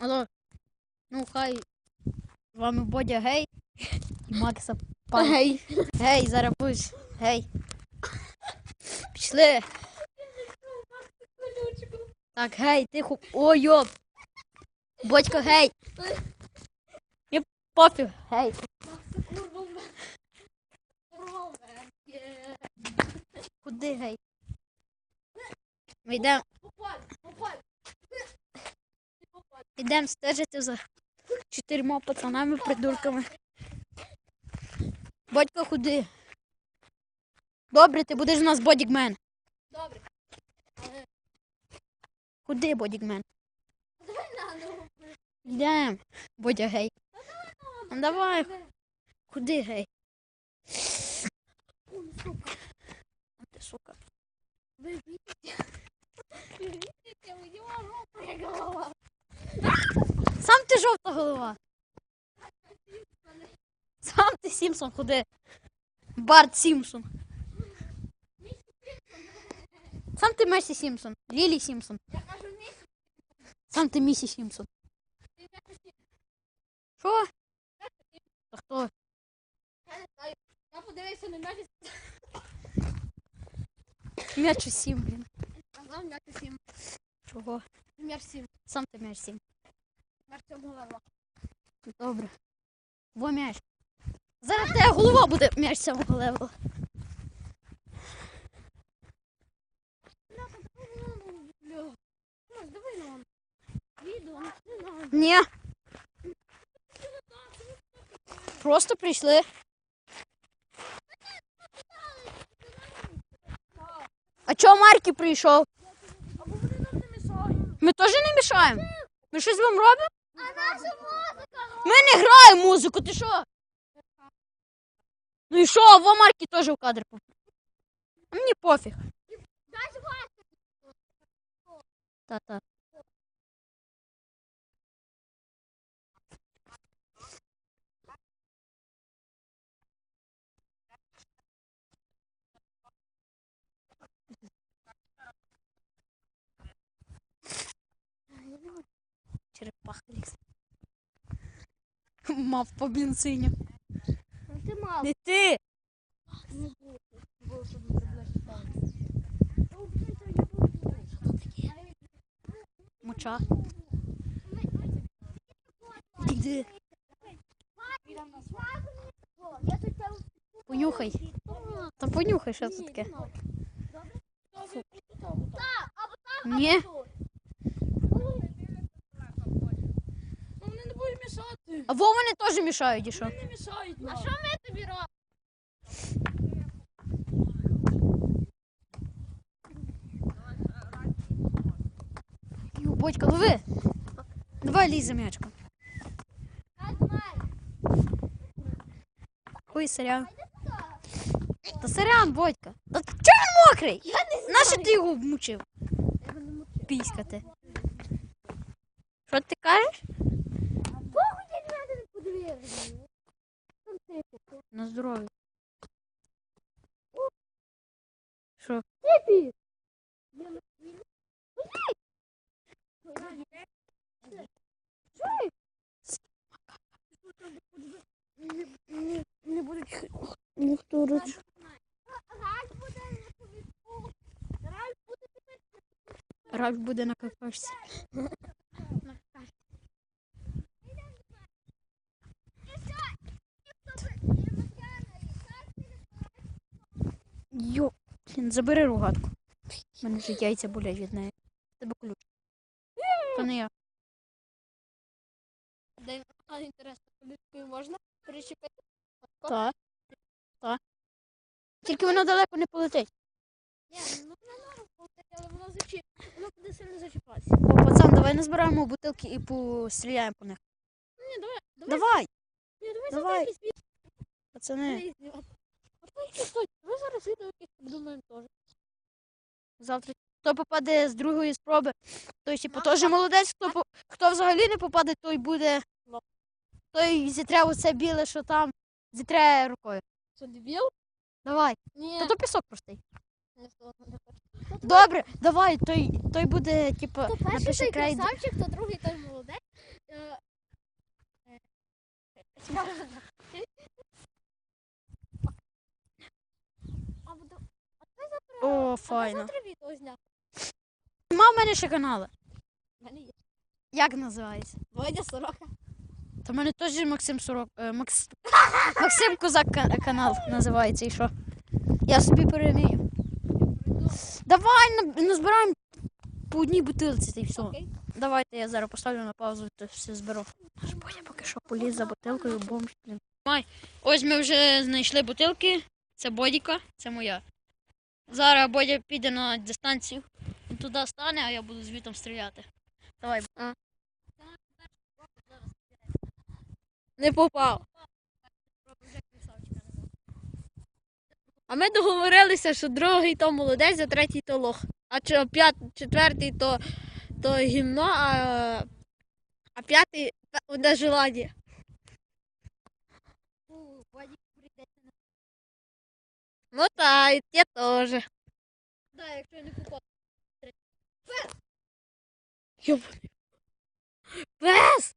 Алло. Ну, хай. З вами Бодя Гей і Макса Пан. Гей. Гей, зараз будеш. Гей. Пішли. Так, гей, тихо. Ой, йоп. Бодька, гей. Мені пофіг, гей. Куди гей? Ми йдемо йдем стежити за чотирма пацанами придурками. Бодька, куди? Добре, ти будеш у нас бодігмен. Добре. Куди бодігмен? Давай на ну. Йдем. Бодя гей. Ну, давай. Куди гей? А ти сука. Ви видите? Ви видите, у нього голова. Сам ти жовта голова. Сам ти Сімсон ходи. Барт Сімсон. Сам ти Месі Сімсон. Лілі Сімсон. Сам ти Місі Сімсон. Що? Та хто? я подивився на м'яч, М'яч сім, блін. Чого? М'яч сім. Сам ти сім. М'яч голова. Добре. Во м'яч. Зараз тебе голова буде м'яч сьомого левела. Ні. Просто прийшли. А чого Марки прийшов? Або вони нам не мішають. Ми теж не мішаємо. Ми щось вам робимо? А наша музика? Ми не граємо музику, ти що? Ну і що, во Марки теж в кадр попав. А мені пофіг. Та-та. Мав по бензині. Ти мав. Не ти! Моча. Іди, понюхай. Та понюхай, що це таке. Ні. або тут. Ну, вони не будуть А во вони теж мішають, і що? Вони не мішають А що ми тобі робимо? Ю, Бодька, лови. Давай лізь за м'ячком. Хуй сорян. Та сорян, Бодька. Та чого він мокрий? Я не знаю. Нащо ти його вмучив? Я не мучу. Що ти кажеш? На здоров'я. Що? Типі. Не Ніхто буде на повідку. Ральф буде на какашці. Йо, блін, забери рогатку. У мене вже яйця болять від неї. Тебе ключ. То не я. Дай а, інтересно, політкою можна перечепити? Так. Так. Тільки воно далеко не полетить. Ні, ну не норм, але воно зачіп. Воно буде сильно зачіпатися. О, пацан, давай назбираємо бутилки і постріляємо по них. Ну, Ні, давай, давай. Давай, Ні, давай, давай. завтра якийсь пацани. відео Давай зараз відео подумаємо теж. Завтра хто попаде з другої спроби, той типу, теж молодець, хто, по- хто взагалі не попаде, той буде. Ну. Той зітре оце біле, що там, зітре рукою. Що, дебіл? Давай. Ні. Та то пісок простий. Не хочу. Добре, давай, той, той буде, типу, То перший напише той край. красавчик, то другий той молодець. А буду... А ти завтра... О, файно. завтра відео зняв? Нема в мене ще каналу. В мене є. Як називається? Водя Сорока. Та в мене теж Максим Сорок. Е, Макс... Максим Козак ка- канал називається і що? Я собі перемію. Давай на- назбираємо по одній бутилці та й все. Окей. Давайте я зараз поставлю на паузу то все зберу. Наш Бодя поки що поліз за бутилкою, бомж. Ось ми вже знайшли бутилки. Це Бодіка, це моя. Зараз Бодя піде на дистанцію. Він туди стане, а я буду звітом стріляти. Давай. Не попав. А ми договорилися, що другий то молодець, а третій то лох. А п'ят, четвертий то, то гімно, а, а п'ятий одне желання. Ну та, і те теж. Да, якщо я не попав. Йобаний. Пес!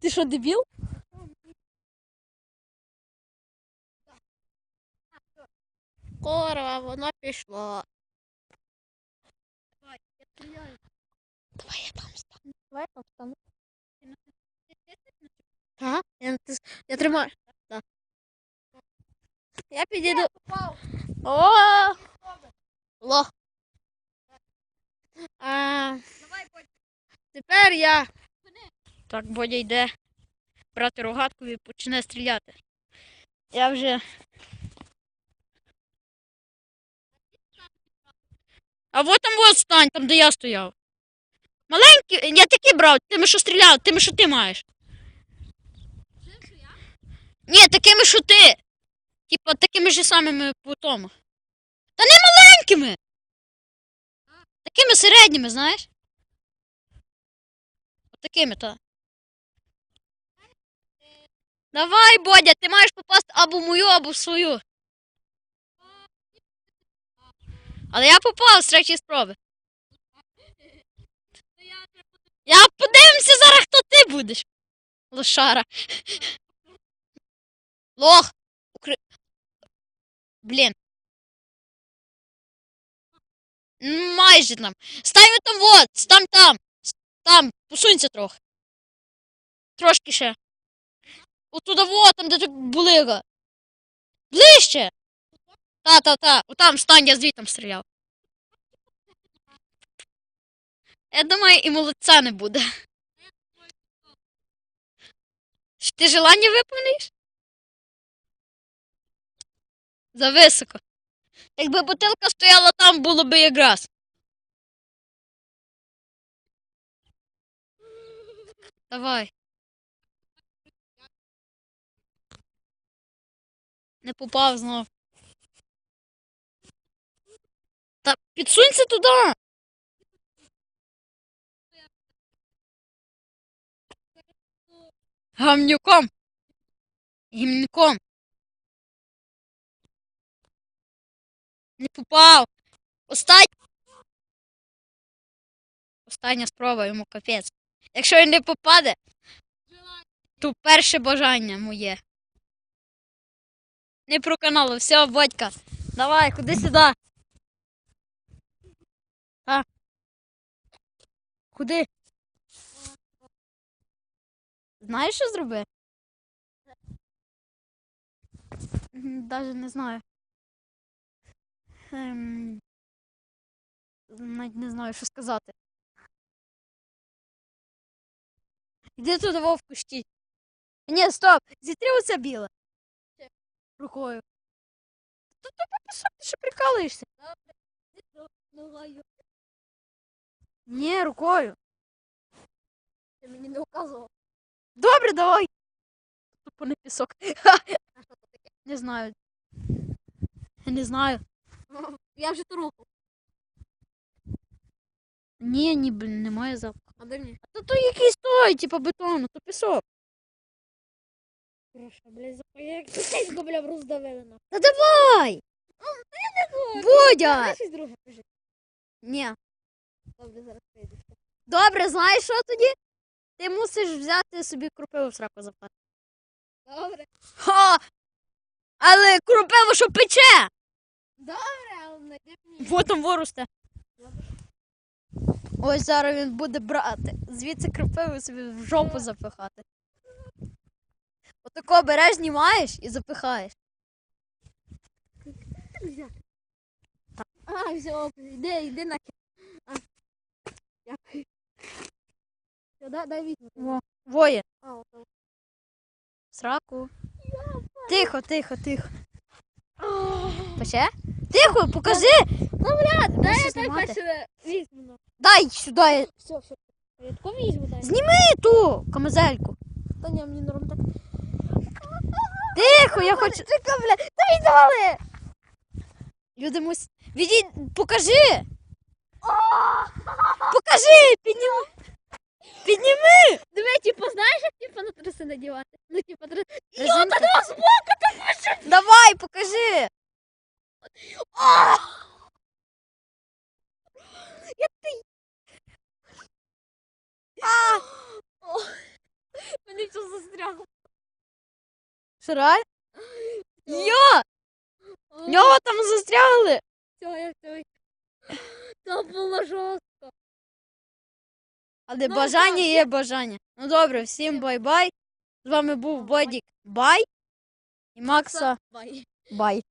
Ти що, дебіл? Корова, воно пішло. Я. Давай я там стану. Давай я там стану. Ага, я, тримаю. Да. Я підійду. О! Лох. А, тепер я. Так, Бодя йде брати рогатку і почне стріляти. Я вже. А вот там вот стань, там де я стояв. Маленький, я таки брав, тими, що стріляв, тими, що ти маєш. Ні, такими, що ти. Типа такими ж самими по. Та не маленькими. Такими середніми, знаєш? От такими, то. Давай, Бодя, ти маєш попасти або в мою, або в свою. Але я попав з третьої спроби. Я подивимося зараз, хто ти будеш. Лошара. Лох. Укр... Блін. Майже там. Стань там вот, стань там. Там, посунься трохи. Трошки ще. Отуда вот, там, де тут булига. Ближче. Та, та, та. Отам стань, я звітом стріляв. Я думаю, і молодця не буде. Ти желання виповниш? Зависоко. Якби бутилка стояла там, було би якраз. Давай. Не попав знов. Та підсунься туди. Гамнюком. Гімнюком. Не попав. Остань. Остання спроба йому капець. Якщо він не попаде, то перше бажання моє. Не про каналу, все, батька. Давай, куди сюди? А? Куди? Знаєш, що зроби? Навіть не знаю. Ем... Навіть не знаю, що сказати. Іди туди вовк кущі. Ні, стоп! Зітри оце біле. Рукою. Пописок, ти що прикалуєшся? Ні, рукою. Ти мені не указував. Добре, давай. Тупо не пісок. Не знаю. Я не знаю. Я вже то рухав. Ні, ні, блін, немає запаху. А де ні? Та то якийсь той, типу бетону, то пісок. Прошу, блядь, запаяк. Ти сельсько, бля, в роздавили на. Та давай! Бодя! щось друге кажи. Ні. Добре, зараз прийду. Добре, знаєш що тоді? ти мусиш взяти собі крупиву в сраку запхати. Добре. Ха! Але крупиво, що пече! Добре, але знайди мені. Вот там воросте. Ось зараз він буде брати. Звідси крупиву собі в жопу запихати. Отако береш, знімаєш і запихаєш. А, все, йди, йди на а. Дякую. Все, дай, дай візьму. Во. Воє. А. Сраку. Тихо, тихо, тихо. Пече? Тихо, покажи! Дай Мушу я так знімати. візьму. ну. Дай сюди. Все, все. Я таку візьму, дай. Зніми ту камазельку. Та ні, мені норм так. Тихо, я хочу. Чекай, бля, та віддавали! Люди мусять. Відіть, покажи! Покажи! Підніми! Підніми! Диви, типу, знаєш, як типу на труси надівати? Ну, типу, труси. Резинка. з боку так Давай, покажи! Мені все застрягло. Шарай? Йо! Нього там застрягли! Все, я все. Це було жорстко. Але Ну, бажання так, є бажання. Ну добре, всім бай-бай. З вами був Бодік Бай і Макса Бай. Бай.